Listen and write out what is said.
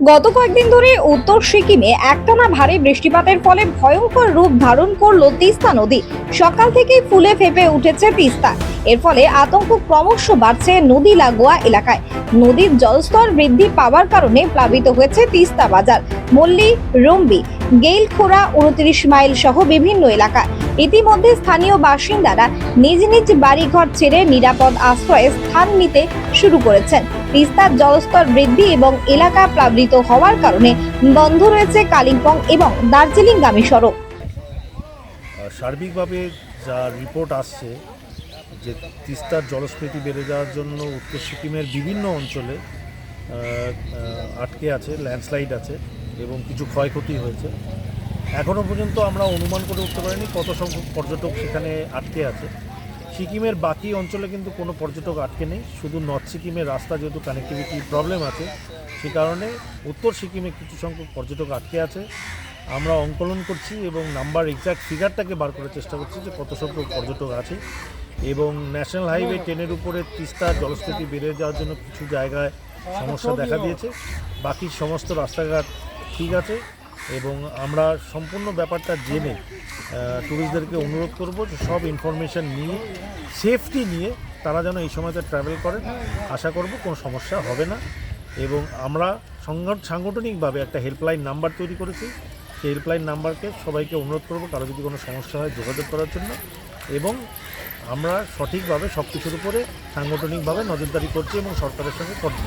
গত কয়েকদিন ধরে উত্তর সিকিমে একটানা ভারী বৃষ্টিপাতের ফলে ভয়ঙ্কর রূপ ধারণ করল তিস্তা নদী। সকাল থেকেই ফুলে ফেপে উঠেছে তিস্তা। এর ফলে আতঙ্ক ক্রমশ বাড়ছে নদী লাগোয়া এলাকায়। নদীর জলস্তর বৃদ্ধি পাওয়ার কারণে প্লাবিত হয়েছে তিস্তা বাজার। মল্লী রম্বি গেইলখোড়া উনত্রিশ মাইল সহ বিভিন্ন এলাকা ইতিমধ্যে স্থানীয় বাসিন্দারা নিজ নিজ বাড়িঘর ছেড়ে নিরাপদ আশ্রয়ে স্থান নিতে শুরু করেছেন। তিস্তার জলস্তর বৃদ্ধি এবং এলাকা প্লাবিত হওয়ার কারণে বন্ধ রয়েছে কালিম্পং এবং দার্জিলিংগামী সড়ক। সার্বিকভাবে যা রিপোর্ট আসছে যে তিস্তার জলস্ফীতি বেড়ে যাওয়ার জন্য উত্তর সিকিমের বিভিন্ন অঞ্চলে আটকে আছে, ল্যান্ডস্লাইড আছে। এবং কিছু ক্ষয়ক্ষতি হয়েছে। এখনও পর্যন্ত আমরা অনুমান করে উঠতে পারিনি কত সংখ্যক পর্যটক সেখানে আটকে আছে। সিকিমের বাকি অঞ্চলে কিন্তু কোনো পর্যটক আটকে নেই। শুধু নর্থ সিকিমের রাস্তা যেহেতু কানেক্টিভিটি প্রবলেম আছে সে কারণে উত্তর সিকিমে কিছু সংখ্যক পর্যটক আটকে আছে। আমরা অঙ্কলন করছি এবং নাম্বার এক্স্যাক্ট ফিগারটাকে বার করার চেষ্টা করছি যে কত সংখ্যক পর্যটক আছে। এবং ন্যাশনাল হাইওয়ে টেনের উপরে তিস্তা জলস্ফীতি বেড়ে যাওয়ার জন্য কিছু জায়গায় সমস্যা দেখা দিয়েছে। বাকি সমস্ত রাস্তাঘাট ঠিক আছে, এবং আমরা সম্পূর্ণ ব্যাপারটা জেনে ট্যুরিস্টদেরকে অনুরোধ করব যে সব ইনফরমেশান নিয়ে সেফটি নিয়ে তারা যেন এই সময়তে ট্রাভেল করেন। আশা করব কোনো সমস্যা হবে না, এবং আমরা সংগঠ- সাংগঠনিকভাবে একটা হেল্পলাইন নাম্বার তৈরি করেছি। সেই হেল্পলাইন নাম্বারকে সবাইকে অনুরোধ করব কারও যদি কোনো সমস্যা হয় যোগাযোগ করার জন্য, এবং আমরা সঠিকভাবে সব কিছুর উপরে সাংগঠনিকভাবে নজরদারি করছি এবং সরকারের সঙ্গে করছি